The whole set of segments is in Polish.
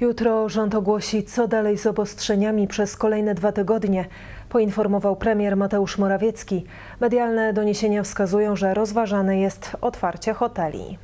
Jutro rząd ogłosi, co dalej z obostrzeniami przez kolejne dwa tygodnie, poinformował premier Mateusz Morawiecki. Medialne doniesienia wskazują, że rozważane jest otwarcie hoteli.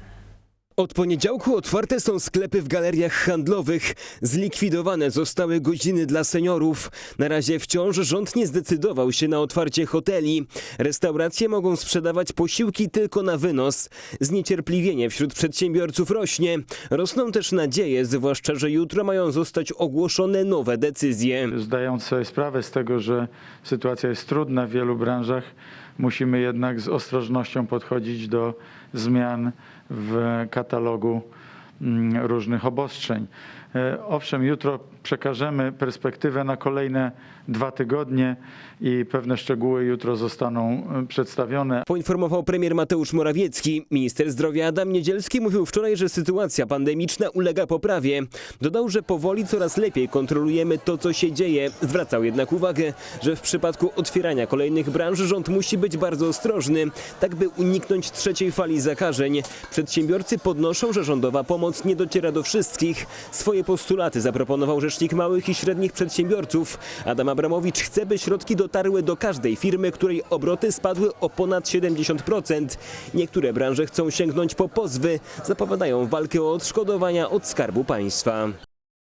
Od poniedziałku otwarte są sklepy w galeriach handlowych. Zlikwidowane zostały godziny dla seniorów. Na razie wciąż rząd nie zdecydował się na otwarcie hoteli. Restauracje mogą sprzedawać posiłki tylko na wynos. Zniecierpliwienie wśród przedsiębiorców rośnie. Rosną też nadzieje, zwłaszcza, że jutro mają zostać ogłoszone nowe decyzje. Zdając sobie sprawę z tego, że sytuacja jest trudna w wielu branżach, musimy jednak z ostrożnością podchodzić do zmian w katalogu catálogo różnych obostrzeń. E, Owszem, jutro przekażemy perspektywę na kolejne dwa tygodnie i pewne szczegóły jutro zostaną e, przedstawione. Poinformował premier Mateusz Morawiecki. Minister zdrowia Adam Niedzielski mówił wczoraj, że sytuacja pandemiczna ulega poprawie. Dodał, że powoli coraz lepiej kontrolujemy to, co się dzieje. Zwracał jednak uwagę, że w przypadku otwierania kolejnych branż rząd musi być bardzo ostrożny, tak by uniknąć trzeciej fali zakażeń. Przedsiębiorcy podnoszą, że rządowa pomoc nie dociera do wszystkich. Swoje postulaty zaproponował rzecznik małych i średnich przedsiębiorców. Adam Abramowicz chce, by środki dotarły do każdej firmy, której obroty spadły o ponad 70%. Niektóre branże chcą sięgnąć po pozwy, zapowiadają walkę o odszkodowania od Skarbu Państwa.